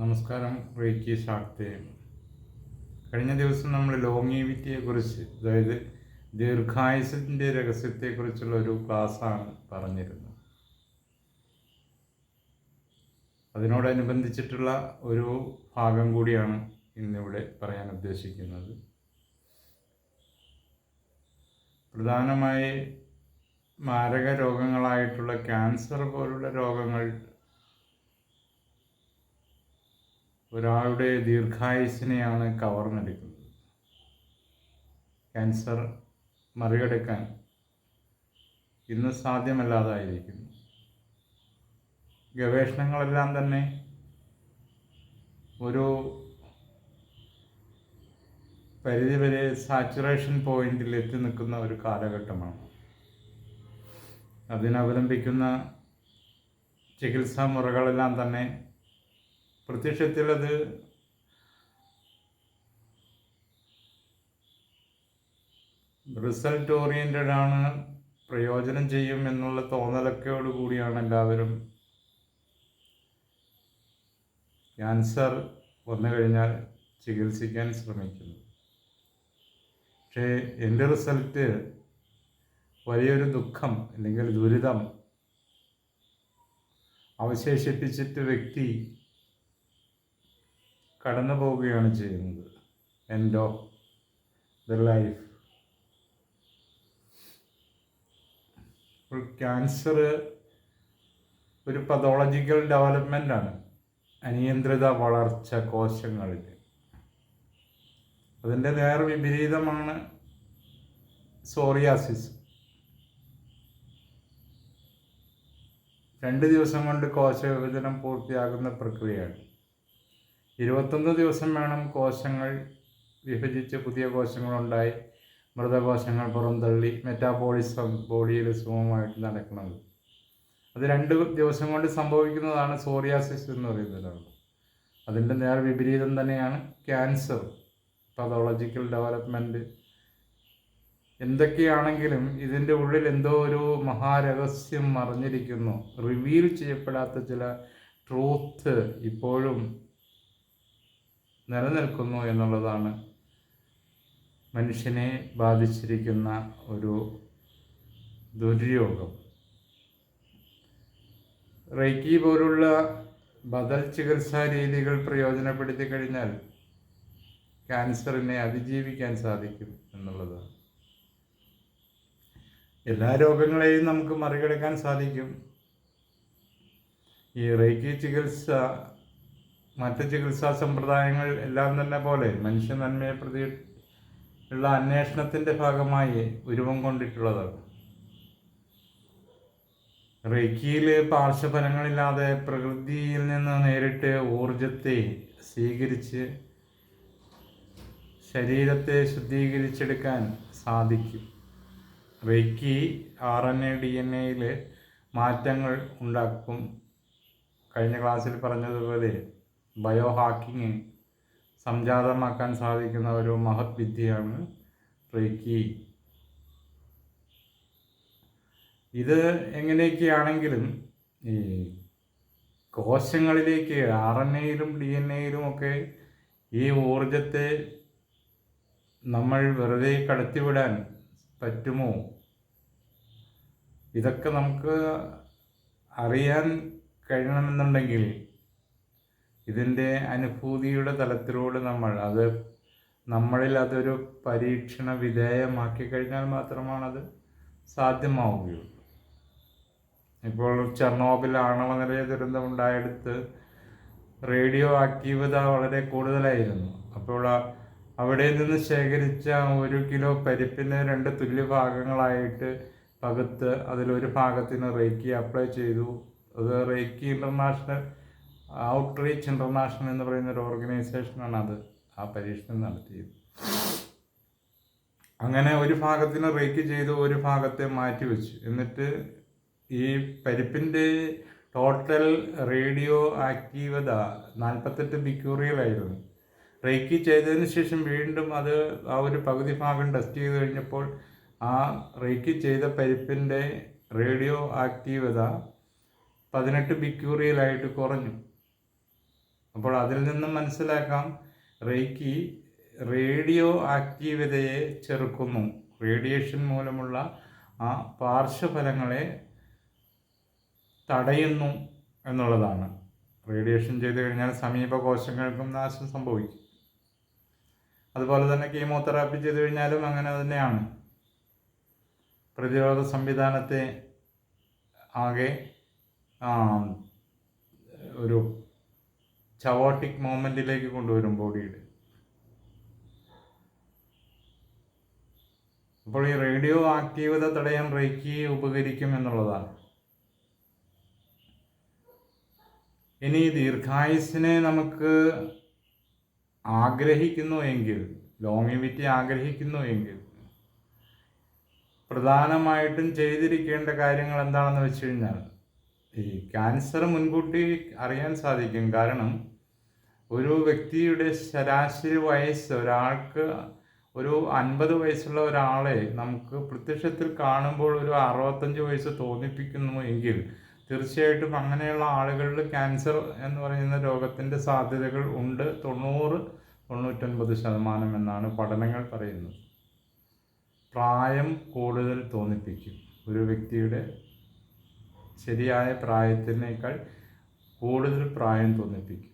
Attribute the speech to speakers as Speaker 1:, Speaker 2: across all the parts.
Speaker 1: നമസ്കാരം റേക്കി ശാക്തേ. കഴിഞ്ഞ ദിവസം നമ്മൾ ലോങ്ങീവിറ്റിയെ കുറിച്ച് അതായത് ദീർഘായുസിന്റെ രഹസ്യത്തെക്കുറിച്ചുള്ള ഒരു ക്ലാസ്സാണ് പറഞ്ഞിരുന്നത്. അതിനോടനുബന്ധിച്ചിട്ടുള്ള ഒരു ഭാഗം കൂടിയാണ് ഇന്നിവിടെ പറയാൻ ഉദ്ദേശിക്കുന്നത്. പ്രധാനമായി മാരക രോഗങ്ങളായിട്ടുള്ള ക്യാൻസർ പോലുള്ള രോഗങ്ങൾ ഒരാളുടെ ദീർഘായുസിനെയാണ് കവർന്നെടുക്കുന്നത് ക്യാൻസർ മറികടക്കാൻ ഇന്ന് സാധ്യമല്ലാതായിരിക്കുന്നു. ഗവേഷണങ്ങളെല്ലാം തന്നെ ഒരു പരിധിവരെ സാച്ചുറേഷൻ പോയിന്റിൽ എത്തി നിൽക്കുന്ന ഒരു കാലഘട്ടമാണ്. അതിനവലംബിക്കുന്ന ചികിത്സാ മുറകളെല്ലാം തന്നെ പ്രത്യക്ഷത്തിൽ അത് റിസൾട്ട് ഓറിയന്റഡ് ആണ് പ്രയോജനം ചെയ്യും എന്നുള്ള തോന്നലൊക്കെയോട് കൂടിയാണ് എല്ലാവരും ക്യാൻസർ വന്നു കഴിഞ്ഞാൽ ചികിത്സിക്കാൻ ശ്രമിക്കുന്നത്. പക്ഷേ എന്റെ റിസൾട്ട് വലിയൊരു ദുഃഖം അല്ലെങ്കിൽ ദുരിതം അവശേഷിപ്പിച്ചിട്ട് വ്യക്തി കടന്നു പോവുകയാണ് ചെയ്യുന്നത്. എൻഡ് ഓഫ് ദ ലൈഫ് ഇപ്പോൾ ക്യാൻസർ ഒരു പതോളജിക്കൽ ഡെവലപ്മെന്റ് ആണ്. അനിയന്ത്രിത വളർച്ച കോശങ്ങളിൽ. അതിന്റെ നേർ വിപരീതമാണ് സോറിയാസിസ് രണ്ട് ദിവസം കൊണ്ട് കോശവിഭജനം പൂർത്തിയാകുന്ന പ്രക്രിയയാണ്. ഇരുപത്തൊന്ന് ദിവസം വേണം കോശങ്ങൾ വിഭജിച്ച് പുതിയ കോശങ്ങളുണ്ടായി മൃതകോശങ്ങൾ പുറന്തള്ളി മെറ്റാബോളിസം ബോഡിയിൽ സുഖമായിട്ട് നടക്കുന്നത്. അത് രണ്ട് ദിവസം കൊണ്ട് സംഭവിക്കുന്നതാണ് സോറിയാസിസ് എന്ന് പറയുന്നത്. അതിന്റെ നേർ വിപരീതം തന്നെയാണ് ക്യാൻസർ പതോളജിക്കൽ ഡെവലപ്മെന്റ് എന്തൊക്കെയാണെങ്കിലും ഇതിന്റെ ഉള്ളിൽ എന്തോ ഒരു മഹാരഹസ്യം മറിഞ്ഞിരിക്കുന്നു. റിവീൽ ചെയ്യപ്പെടാത്ത ചില ട്രൂത്ത് ഇപ്പോഴും നിലനിൽക്കുന്നു എന്നുള്ളതാണ് മനുഷ്യനെ ബാധിച്ചിരിക്കുന്ന ഒരു ദുര്യോഗം. റൈക്കി പോലുള്ള ബദൽ ചികിത്സാ രീതികൾ പ്രയോജനപ്പെടുത്തി കഴിഞ്ഞാൽ ക്യാൻസറിനെ അതിജീവിക്കാൻ സാധിക്കും എന്നുള്ളതാണ്. എല്ലാ രോഗങ്ങളെയും നമുക്ക് മറികടക്കാൻ സാധിക്കും. ഈ റേക്കി ചികിത്സ മറ്റ് ചികിത്സാ സമ്പ്രദായങ്ങൾ എല്ലാം തന്നെ പോലെ മനുഷ്യ നന്മയെ പ്രതി ഉള്ള അന്വേഷണത്തിന്റെ ഭാഗമായി ഉരുവം കൊണ്ടിട്ടുള്ളതാണ് റെക്കിയിൽ പാർശ്വഫലങ്ങളില്ലാതെ പ്രകൃതിയിൽ നിന്ന് നേരിട്ട് ഊർജത്തെ സ്വീകരിച്ച് ശരീരത്തെ ശുദ്ധീകരിച്ചെടുക്കാൻ സാധിക്കും. Reiki R N A D N എയിൽ മാറ്റങ്ങൾ ഉണ്ടാക്കും. കഴിഞ്ഞ ക്ലാസ്സിൽ പറഞ്ഞതുപോലെ ബയോ ഹാക്കിങ് സംജാതമാക്കാൻ സാധിക്കുന്ന ഒരു മഹത് വിദ്യയാണ് റേക്കി. ഇത് എങ്ങനെയൊക്കെയാണെങ്കിലും ഈ കോശങ്ങളിലേക്ക് ആർ എൻ എയിലും ഡി എൻ എയിലും ഒക്കെ ഈ ഊർജത്തെ നമ്മൾ വെറുതെ കടത്തിവിടാൻ പറ്റുമോ? ഇതൊക്കെ നമുക്ക് അറിയാൻ കഴിയണമെന്നുണ്ടെങ്കിൽ ഇതിന്റെ അനുഭൂതിയുടെ തലത്തിലൂടെ നമ്മൾ അത് നമ്മളിൽ അതൊരു പരീക്ഷണ വിധേയമാക്കി കഴിഞ്ഞാൽ മാത്രമാണത് സാധ്യമാവുകയുള്ളൂ. ഇപ്പോൾ ചെർണോബിൽ ആണവ നിലയ ദുരന്തം ഉണ്ടായെടുത്ത് റേഡിയോ ആക്റ്റീവത വളരെ കൂടുതലായിരുന്നു. അപ്പോൾ അവിടെ നിന്ന് ശേഖരിച്ച ഒരു കിലോ പരിപ്പിനെ രണ്ട് തുല്യ ഭാഗങ്ങളായിട്ട് പകുത്ത് അതിലൊരു ഭാഗത്തിന് റേക്കി അപ്ലൈ ചെയ്തു. അത് reiki international outreach international എന്ന് പറയുന്ന ഒരു ഓർഗനൈസേഷനാണ് അത് ആ പരീക്ഷണം നടത്തിയത്. അങ്ങനെ ഒരു ഭാഗത്തിന് റേക്ക് ചെയ്തു ഒരു ഭാഗത്തെ മാറ്റി വെച്ചു. എന്നിട്ട് ഈ പരിപ്പിന്റെ ടോട്ടൽ റേഡിയോ ആക്റ്റീവത നാൽപ്പത്തെട്ട് ബിക്യൂറിയലായിരുന്നു റേക്ക് ചെയ്തതിന് ശേഷം വീണ്ടും അത് ആ ഒരു പകുതി ഭാഗം ടെസ്റ്റ് ചെയ്ത് കഴിഞ്ഞപ്പോൾ ആ റേക്ക് ചെയ്ത പരിപ്പിന്റെ റേഡിയോ ആക്റ്റീവത പതിനെട്ട് ബിക്യൂറിയലായിട്ട് കുറഞ്ഞു. അപ്പോൾ അതിൽ നിന്നും മനസ്സിലാക്കാം. റേക്കി റേഡിയോ ആക്റ്റീവതയെ ചെറുക്കുന്നു. റേഡിയേഷൻ മൂലമുള്ള ആ പാർശ്വഫലങ്ങളെ തടയുന്നു എന്നുള്ളതാണ്. റേഡിയേഷൻ ചെയ്തു കഴിഞ്ഞാൽ സമീപ കോശങ്ങൾക്കും നാശം സംഭവിക്കും. അതുപോലെ തന്നെ കീമോതെറാപ്പി ചെയ്തു കഴിഞ്ഞാലും അങ്ങനെ തന്നെയാണ്. പ്രതിരോധ സംവിധാനത്തെ ആകെ ഒരു ചവോട്ടിക് മോമെന്റിലേക്ക് കൊണ്ടുവരും ബോഡിയുടെ. അപ്പോൾ ഈ റേഡിയോ ആക്റ്റീവത തടയാൻ റേക്കി ഉപകരിക്കും എന്നുള്ളതാണ്. ഇനി ദീർഘായുസിനെ നമുക്ക് ആഗ്രഹിക്കുന്നു എങ്കിൽ ലോങ്ങിവിറ്റി ആഗ്രഹിക്കുന്നു എങ്കിൽ പ്രധാനമായിട്ടും ചെയ്തിരിക്കേണ്ട കാര്യങ്ങൾ എന്താണെന്ന് വെച്ച് കഴിഞ്ഞാൽ ഈ ക്യാൻസർ മുൻകൂട്ടി അറിയാൻ സാധിക്കും. കാരണം ഒരു വ്യക്തിയുടെ ശരാശരി വയസ്സ് ഒരാൾക്ക് ഒരു അൻപത് വയസ്സുള്ള ഒരാളെ നമുക്ക് പ്രത്യക്ഷത്തിൽ കാണുമ്പോൾ ഒരു അറുപത്തഞ്ച് വയസ്സ് തോന്നിപ്പിക്കുന്നു എങ്കിൽ തീർച്ചയായിട്ടും അങ്ങനെയുള്ള ആളുകളിൽ ക്യാൻസർ എന്ന് പറയുന്ന രോഗത്തിന്റെ സാധ്യതകൾ ഉണ്ട്. തൊണ്ണൂറ് തൊണ്ണൂറ്റൊൻപത് ശതമാനം എന്നാണ് പഠനങ്ങൾ പറയുന്നത്. പ്രായം കൂടുതൽ തോന്നിപ്പിക്കും. ഒരു വ്യക്തിയുടെ ശരിയായ പ്രായത്തിനേക്കാൾ കൂടുതൽ പ്രായം തോന്നിപ്പിക്കും.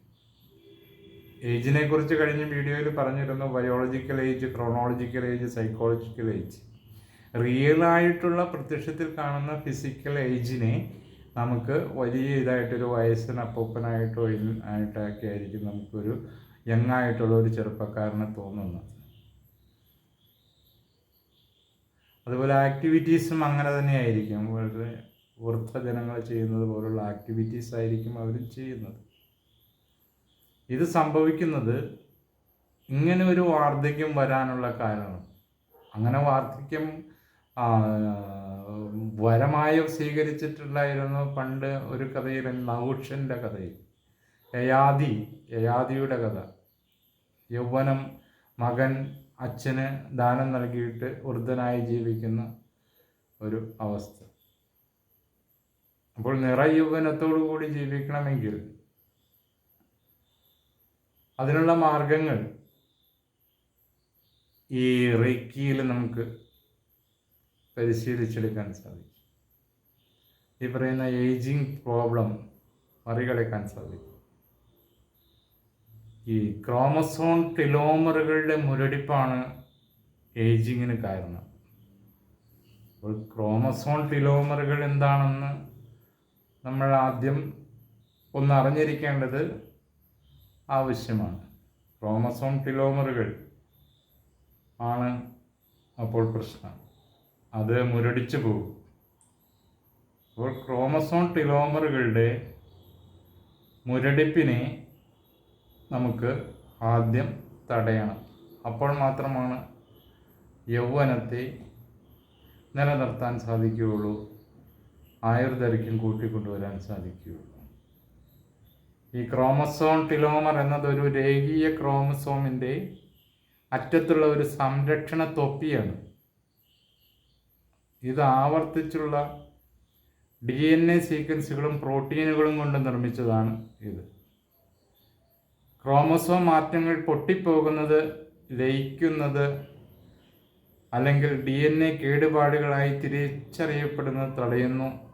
Speaker 1: ഏജിനെ കുറിച്ച് കഴിഞ്ഞ വീഡിയോയിൽ പറഞ്ഞിരുന്നു biological age chronological age psychological age real ആയിട്ടുള്ള പ്രത്യക്ഷത്തിൽ കാണുന്ന ഫിസിക്കൽ ഏജിനെ നമുക്ക് വലിയ ഇതായിട്ടൊരു വയസ്സിന് അപ്പൂപ്പനായിട്ടോ ആയിട്ടൊക്കെ ആയിരിക്കും നമുക്കൊരു യങ് ആയിട്ടുള്ള ഒരു ചെറുപ്പക്കാരനെ തോന്നുന്നത്. അതുപോലെ ആക്ടിവിറ്റീസും അങ്ങനെ തന്നെയായിരിക്കും വളരെ വൃദ്ധജനങ്ങൾ ചെയ്യുന്നത് പോലുള്ള ആക്ടിവിറ്റീസ് ആയിരിക്കും അവരും ചെയ്യുന്നത്. ഇത് സംഭവിക്കുന്നത് ഇങ്ങനെ ഒരു വാർദ്ധക്യം വരാനുള്ള കാരണം. അങ്ങനെ വാർദ്ധക്യം വരമായോ സ്വീകരിച്ചിട്ടുണ്ടായിരുന്നു പണ്ട് ഒരു കഥയിൽ നൗഷന്റെ കഥയിൽ. യയാതി യയാതിയുടെ കഥ. യൗവനം മകൻ അച്ഛന് ദാനം നൽകിയിട്ട് വൃദ്ധനായി ജീവിക്കുന്ന ഒരു അവസ്ഥ. അപ്പോൾ നിറയൗവനത്തോടു കൂടി ജീവിക്കണമെങ്കിൽ അതിനുള്ള മാർഗങ്ങൾ ഈ റേക്കിയിൽ നമുക്ക് പരിശീലിച്ചെടുക്കാൻ സാധിക്കും. ഈ പറയുന്ന ഏജിങ് പ്രോബ്ലം മറികടക്കാൻ സാധിക്കും. ഈ ക്രോമസോൺ ടിലോമറുകളുടെ മുരടിപ്പാണ് ഏജിങ്ങിന് കാരണം. അപ്പോൾ ക്രോമസോൺ ടിലോമറുകൾ എന്താണെന്ന് നമ്മൾ ആദ്യം ഒന്ന് അറിഞ്ഞിരിക്കേണ്ടത് ആവശ്യമാണ്. ക്രോമസോം ടിലോമറുകൾ ആണ് അപ്പോൾ പ്രശ്നം. അത് മുരടിച്ചു പോകും. അപ്പോൾ ക്രോമസോം ടിലോമറുകളുടെ മുരടിപ്പിനെ നമുക്ക് ആദ്യം തടയണം. അപ്പോൾ മാത്രമാണ് യൗവനത്തെ നിലനിർത്താൻ സാധിക്കുകയുള്ളൂ. ആയുർദൈർഘ്യം കൂട്ടിക്കൊണ്ടുവരാൻ സാധിക്കുകയുള്ളൂ. ഈ ക്രോമസോൺ ടിലോമർ എന്നത് ഒരു രേഖീയ ക്രോമസോമിന്റെ അറ്റത്തുള്ള ഒരു സംരക്ഷണ തൊപ്പിയാണ്. ഇത് ആവർത്തിച്ചുള്ള ഡി എൻ എ സീക്വൻസുകളും പ്രോട്ടീനുകളും കൊണ്ട് നിർമ്മിച്ചതാണ് ഇത്. ക്രോമസോം മാറ്റങ്ങൾ പൊട്ടിപ്പോകുന്നത് ലയിക്കുന്നത് അല്ലെങ്കിൽ ഡി എൻ എ കേടുപാടുകളായി തിരിച്ചറിയപ്പെടുന്നത് തടയുന്നു.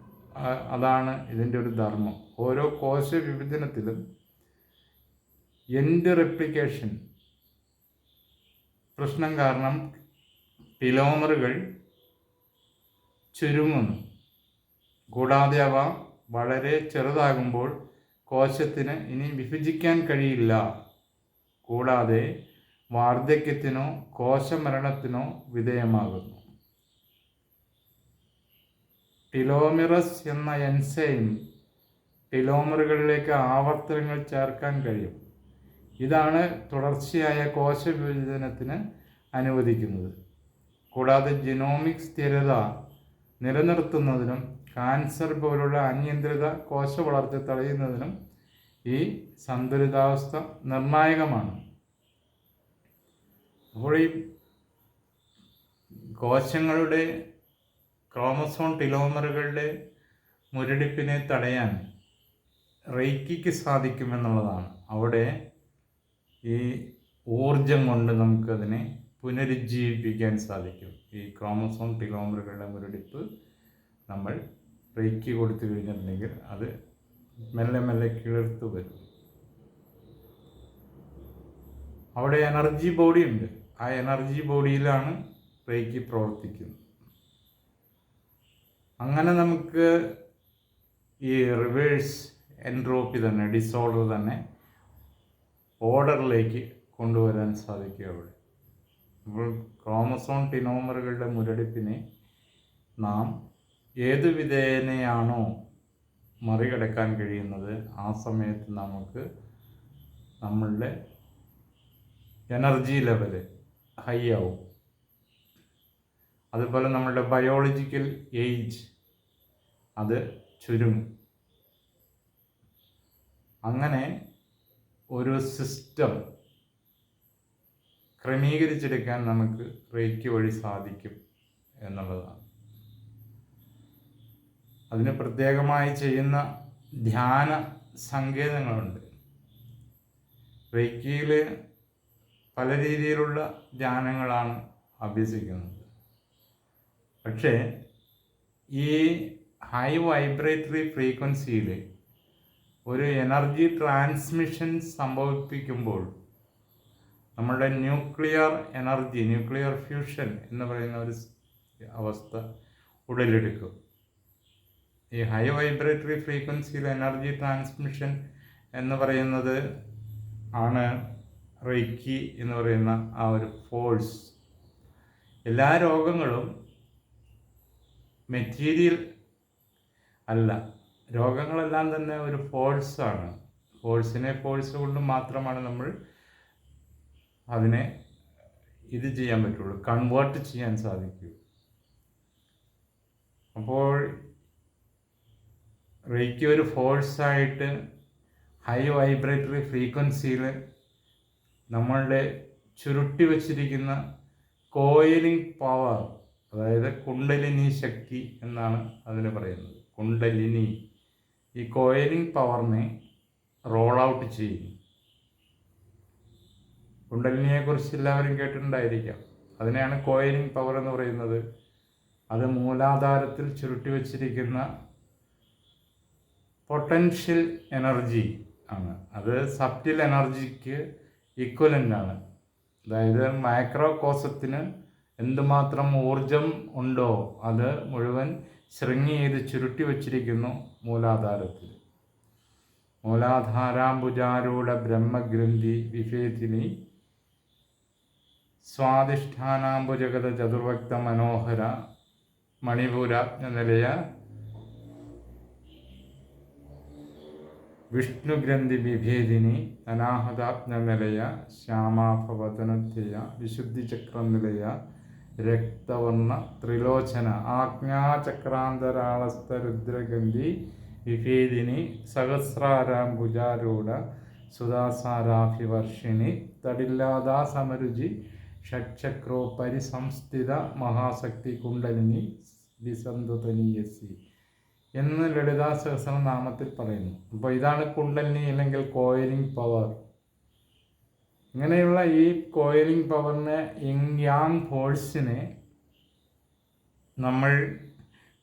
Speaker 1: അതാണ് ഇതിന്റെ ഒരു ധർമ്മം. ഓരോ കോശ വിഭജനത്തിലും എൻഡ് റെപ്ലിക്കേഷൻ പ്രശ്നം കാരണം ടിലോമറുകൾ ചുരുങ്ങുന്നു. കൂടാതെ അവ വളരെ ചെറുതാകുമ്പോൾ കോശത്തിന് ഇനി വിഭജിക്കാൻ കഴിയില്ല. കൂടാതെ വാർദ്ധക്യത്തിനോ കോശമരണത്തിനോ വിധേയമാകുന്നു. ടിലോമിറസ് എന്ന എൻസൈം ടിലോമറുകളിലേക്ക് ആവർത്തനങ്ങൾ ചേർക്കാൻ കഴിയും. ഇതാണ് തുടർച്ചയായ കോശ വിഭജനത്തിന് അനുവദിക്കുന്നത്. കൂടാതെ ജിനോമിക് സ്ഥിരത നിലനിർത്തുന്നതിനും കാൻസർ പോലുള്ള അനിയന്ത്രിത കോശ വളർച്ച തടയുന്നതിനും ഈ സന്തുലിതാവസ്ഥ നിർണായകമാണ്. അപ്പോൾ ഈ കോശങ്ങളുടെ ക്രോമസോൺ ടിലോമറുകളുടെ മുരടിപ്പിനെ തടയാൻ റേക്കിക്ക് സാധിക്കുമെന്നുള്ളതാണ്. അവിടെ ഈ ഊർജം കൊണ്ട് നമുക്കതിനെ പുനരുജ്ജീവിപ്പിക്കാൻ സാധിക്കും. ഈ ക്രോമസോം ടിലോമറുകളുടെ മുരടിപ്പ് നമ്മൾ റേക്കി കൊടുത്തു കഴിഞ്ഞിട്ടുണ്ടെങ്കിൽ അത് മെല്ലെ മെല്ലെ കിളിർത്തു വരും. അവിടെ എനർജി ബോഡി ഉണ്ട്. ആ എനർജി ബോഡിയിലാണ് റേക്കി പ്രവർത്തിക്കുന്നത്. അങ്ങനെ നമുക്ക് ഈ റിവേഴ്സ് എൻട്രോപ്പി തന്നെ ഡിസോർഡർ തന്നെ ഓർഡറിലേക്ക് കൊണ്ടുവരാൻ സാധിക്കും അവിടെ. അപ്പോൾ ക്രോമസോൺ ടിനോമറുകളുടെ മുരടിപ്പിനെ നാം ഏതു വിധേനയാണോ മറികടക്കാൻ കഴിയുന്നത് ആ സമയത്ത് നമുക്ക് നമ്മളുടെ എനർജി ലെവൽ ഹൈ ആവും. അതുപോലെ നമ്മളുടെ ബയോളജിക്കൽ ഏജ് അത് ചുരുങ്ങും. അങ്ങനെ ഒരു സിസ്റ്റം ക്രമീകരിച്ചെടുക്കാൻ നമുക്ക് റേക്ക് വഴി സാധിക്കും എന്നുള്ളതാണ്. അതിന് പ്രത്യേകമായി ചെയ്യുന്ന ധ്യാന സങ്കേതങ്ങളുണ്ട്. റേക്കിയിൽ പല രീതിയിലുള്ള ധ്യാനങ്ങളാണ് അഭ്യസിക്കുന്നത്. പക്ഷേ ഈ ഹൈ വൈബ്രേറ്ററി ഫ്രീക്വൻസിയിൽ ഒരു എനർജി ട്രാൻസ്മിഷൻ സംഭവിപ്പിക്കുമ്പോൾ നമ്മളുടെ ന്യൂക്ലിയർ എനർജി ന്യൂക്ലിയർ ഫ്യൂഷൻ എന്ന് പറയുന്ന ഒരു അവസ്ഥ ഉടലെടുക്കും ഈ ഹൈ വൈബ്രേറ്ററി ഫ്രീക്വൻസിയിൽ എനർജി ട്രാൻസ്മിഷൻ എന്ന് പറയുന്നത് ആണ് റൈക്കി എന്ന് പറയുന്ന ആ ഒരു ഫോഴ്സ്. എല്ലാ രോഗങ്ങളും മെറ്റീരിയൽ അല്ല രോഗങ്ങളെല്ലാം തന്നെ ഒരു ഫോഴ്സാണ് ഫോഴ്സിനെ ഫോഴ്സ് കൊണ്ട് മാത്രമാണ് നമ്മൾ അതിനെ ഇത് ചെയ്യാൻ പറ്റുള്ളൂ കൺവേർട്ട് ചെയ്യാൻ സാധിക്കൂ. അപ്പോൾ റേക്ക് ഒരു ഫോഴ്സായിട്ട് ഹൈ വൈബ്രേറ്ററി ഫ്രീക്വൻസിയിൽ നമ്മളുടെ ചുരുട്ടി വച്ചിരിക്കുന്ന കോയിലിംഗ് പവർ അതായത് കുണ്ടലിനി ശക്തി എന്നാണ് അതിന് പറയുന്നത്. കുണ്ടലിനി. ഈ കോയിലിംഗ് പവറിനെ റോൾ ഔട്ട് ചെയ്യും കുണ്ടലിനിയെക്കുറിച്ച് എല്ലാവരും കേട്ടിട്ടുണ്ടായിരിക്കാം. അതിനെയാണ് കോയിലിംഗ് പവർ എന്ന് പറയുന്നത്. അത് മൂലാധാരത്തിൽ ചുരുട്ടി വച്ചിരിക്കുന്ന പൊട്ടൻഷ്യൽ എനർജി ആണ്. അത് സബ്റ്റിൽ എനർജിക്ക് ഈക്വലന്റ് ആണ്. അതായത് മൈക്രോ കോസത്തിന് എന്തുമാത്രം ഊർജം ഉണ്ടോ അത് മുഴുവൻ ശൃംഗി ചെയ്ത് ചുരുട്ടി വച്ചിരിക്കുന്നു. മൂലാധാരത്തിൽ. മൂലാധാരാംബുജാരൂഢ ബ്രഹ്മഗ്രന്ഥി വിഭേദിനി സ്വാധിഷ്ഠാനാംബുജഗത ചതുർഭക്ത മനോഹര മണിപുര നിലയ വിഷ്ണുഗ്രന്ഥി വിഭേദിനി അനാഹതാത്മ നിലയ ശ്യാമാഭവതനത്യയ വിശുദ്ധിചക്രം നിലയ രക്തവർണ ത്രിലോചന. ആജ്ഞാചക്രാന്തരാളസ്ഥ രുദ്രഗന്ധി വിഭേദിനി സഹസ്രാരാംബുജാരൂഢ സുധാസാരാഭിവർഷിണി തടില്ലാതാ സമരുചി ഷക്ചക്രോ പരിസംസ്ഥിത മഹാശക്തി കുണ്ടലിനി വിസന്തുതനീയസി എന്ന് ലളിതാ സഹസ്രനാമത്തിൽ പറയുന്നു. അപ്പോൾ ഇതാണ് കുണ്ടലിനി അല്ലെങ്കിൽ കോയിലിംഗ് പവർ. ഇങ്ങനെയുള്ള ഈ കോയിലിംഗ് പവറിനെ യാങ് ഫോഴ്സിനെ നമ്മൾ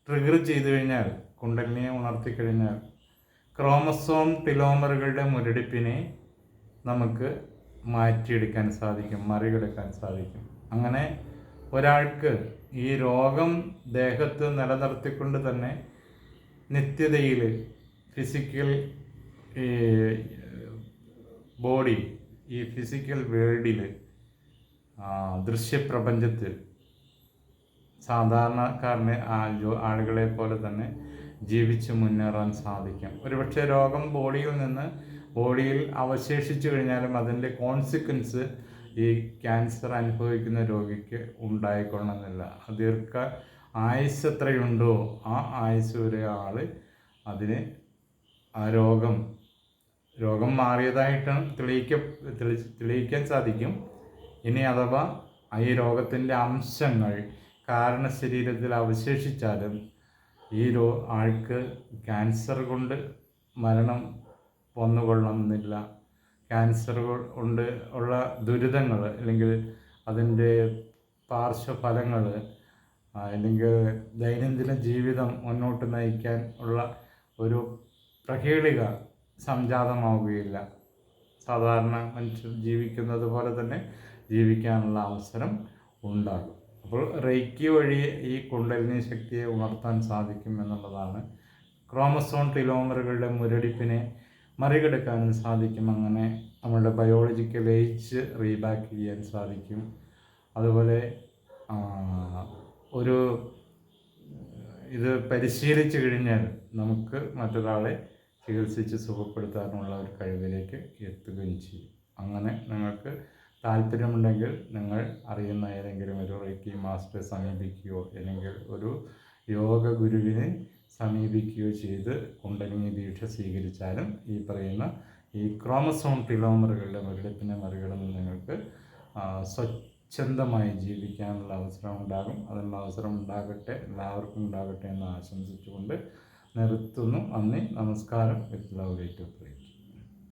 Speaker 1: ട്രിഗർ ചെയ്തു കഴിഞ്ഞാൽ കുണ്ടലിനെ ഉണർത്തിക്കഴിഞ്ഞാൽ ക്രോമസോം ടിലോമറുകളുടെ മുരടിപ്പിനെ നമുക്ക് മാറ്റിയെടുക്കാൻ സാധിക്കും മറികടക്കാൻ സാധിക്കും. അങ്ങനെ ഒരാൾക്ക് ഈ രോഗം ദേഹത്ത് നിലനിർത്തിക്കൊണ്ട് തന്നെ നിത്യതയിൽ ഫിസിക്കൽ ബോഡി ഈ ഫിസിക്കൽ വേൾഡിൽ ദൃശ്യപ്രപഞ്ചത്തിൽ സാധാരണക്കാരനെ ആളുകളെ പോലെ തന്നെ ജീവിച്ച് മുന്നേറാൻ സാധിക്കും. ഒരുപക്ഷെ രോഗം ബോഡിയിൽ നിന്ന് ബോഡിയിൽ അവശേഷിച്ചു കഴിഞ്ഞാലും അതിന്റെ കോൺസിക്വൻസ് ഈ ക്യാൻസർ അനുഭവിക്കുന്ന രോഗിക്ക് ഉണ്ടായിക്കൊള്ളണമെന്നില്ല ദീർഘ ആയുസ് എത്രയുണ്ടോ ആ ആയുസ് വരെ ആൾ അതിന് ആ രോഗം രോഗം മാറിയതായിട്ട് തെളിയിക്ക തെളിയിക്കാൻ സാധിക്കും. ഇനി അഥവാ ഈ രോഗത്തിന്റെ അംശങ്ങൾ കാരണ ശരീരത്തിൽ അവശേഷിച്ചാലും ഈ രോ ആൾക്ക് ക്യാൻസർ കൊണ്ട് മരണം വന്നുകൊള്ളണമെന്നില്ല. ക്യാൻസർ കൊണ്ട് ഉള്ള ദുരിതങ്ങൾ അല്ലെങ്കിൽ അതിന്റെ പാർശ്വഫലങ്ങൾ അല്ലെങ്കിൽ ദൈനംദിന ജീവിതം മുന്നോട്ട് നയിക്കാൻ ഉള്ള ഒരു പ്രഹേളിക സംജാതമാവുകയില്ല. സാധാരണ മനുഷ്യർ ജീവിക്കുന്നത് പോലെ തന്നെ ജീവിക്കാനുള്ള അവസരം ഉണ്ടാകും. അപ്പോൾ റേക്കി വഴി ഈ കുണ്ടലിനി ശക്തിയെ ഉണർത്താൻ സാധിക്കും എന്നുള്ളതാണ്. ക്രോമസോൺ ടിലോമറുകളുടെ മുരടിപ്പിനെ മറികടക്കാനും സാധിക്കും. അങ്ങനെ നമ്മളുടെ ബയോളജിക്കൽ ഏജ് റീബാക്ക് ചെയ്യാൻ സാധിക്കും. അതുപോലെ ഒരു ഇത് പരിശീലിച്ചു കഴിഞ്ഞാൽ നമുക്ക് മറ്റൊരാളെ ചികിത്സിച്ച് സുഖപ്പെടുത്താനുള്ള ഒരു കഴിവിലേക്ക് എത്തുകയും ചെയ്യും. അങ്ങനെ നിങ്ങൾക്ക് താല്പര്യമുണ്ടെങ്കിൽ നിങ്ങൾ അറിയുന്ന ഏതെങ്കിലും ഒരു റേക്കി മാസ്റ്ററെ സമീപിക്കുകയോ അല്ലെങ്കിൽ ഒരു യോഗ ഗുരുവിനെ സമീപിക്കുകയോ ചെയ്ത് കുണ്ടലിനി ദീക്ഷ സ്വീകരിച്ചാലും ഈ പറയുന്ന ഈ ക്രോമസോൺ ടിലോമറുകളുടെ മുരടിപ്പിനെ മറികടന്ന് നിങ്ങൾക്ക് സ്വച്ഛന്തമായി ജീവിക്കാനുള്ള അവസരം ഉണ്ടാകും. അതിനുള്ള അവസരം ഉണ്ടാകട്ടെ. എല്ലാവർക്കും ഉണ്ടാകട്ടെ എന്ന് ആശംസിച്ചുകൊണ്ട് നിർത്തുന്നു. നന്ദി നമസ്കാരം. With love to pre